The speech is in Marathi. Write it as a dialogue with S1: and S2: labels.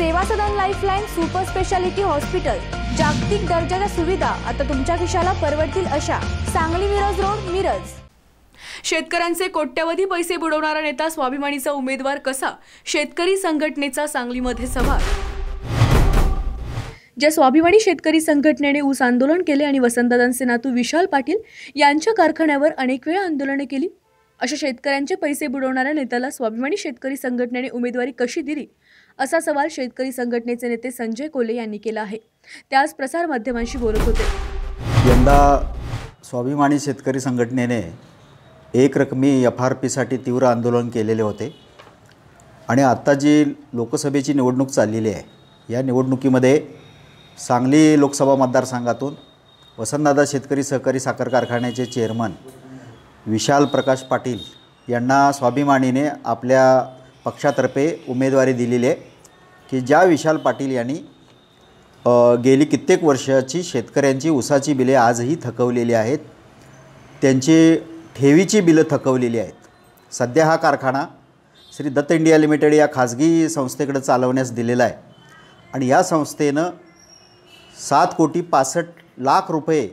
S1: Seva Sadan lifeline super speciality hospital जागतिक दर्जाच्या सुविधा आता तुमच्या खिशाला परवडतील अशा. सांगली मिरज रोड मिरज.
S2: शेतकऱ्यांचे कोट्यवधी पैसे बुडवणारा नेता स्वाभिमानीचा उमेदवार कसा? शेतकरी संघटनेचा सांगलीमध्ये सभा ज्या स्वाभिमानी शेतकरी संघटनेने ऊस आंदोलन केले आणि वसंतदादांचे नातू विशाल पाटील यांच्या कारखान्यावर अनेक वेळा आंदोलने केली अशा शेतकऱ्यांचे पैसे बुडवणाऱ्या नेत्याला स्वाभिमानी शेतकरी संघटनेने उमेदवारी कशी दिली? असा सवाल शेतकरी संघटनेचे नेते संजय कोले यांनी केला आहे. ते आज प्रसारमाध्यमांशी बोलत होते.
S3: यंदा स्वाभिमानी शेतकरी संघटनेने एक रकमी एफ आर पीसाठी तीव्र आंदोलन केलेले होते. आणि आत्ता जी लोकसभेची निवडणूक चाललेली आहे या निवडणुकीमध्ये सांगली लोकसभा मतदारसंघातून वसंतदादा शेतकरी सहकारी साखर कारखान्याचे चेअरमन विशाल प्रकाश पाटील यांना स्वाभिमानीने आपल्या पक्षातर्फे उमेदवारी दिलेली आहे की ज्या विशाल पाटील यांनी गेली कित्येक वर्षाची शेतकऱ्यांची ऊसाची बिले आजही थकवलेली आहेत त्यांची ठेवीची बिलं थकवलेली आहेत. सध्या हा कारखाना श्री दत्त इंडिया लिमिटेड या खाजगी संस्थेकडे चालवण्यास दिलेला आहे. आणि या संस्थेनं सात कोटी पासष्ट लाख रुपये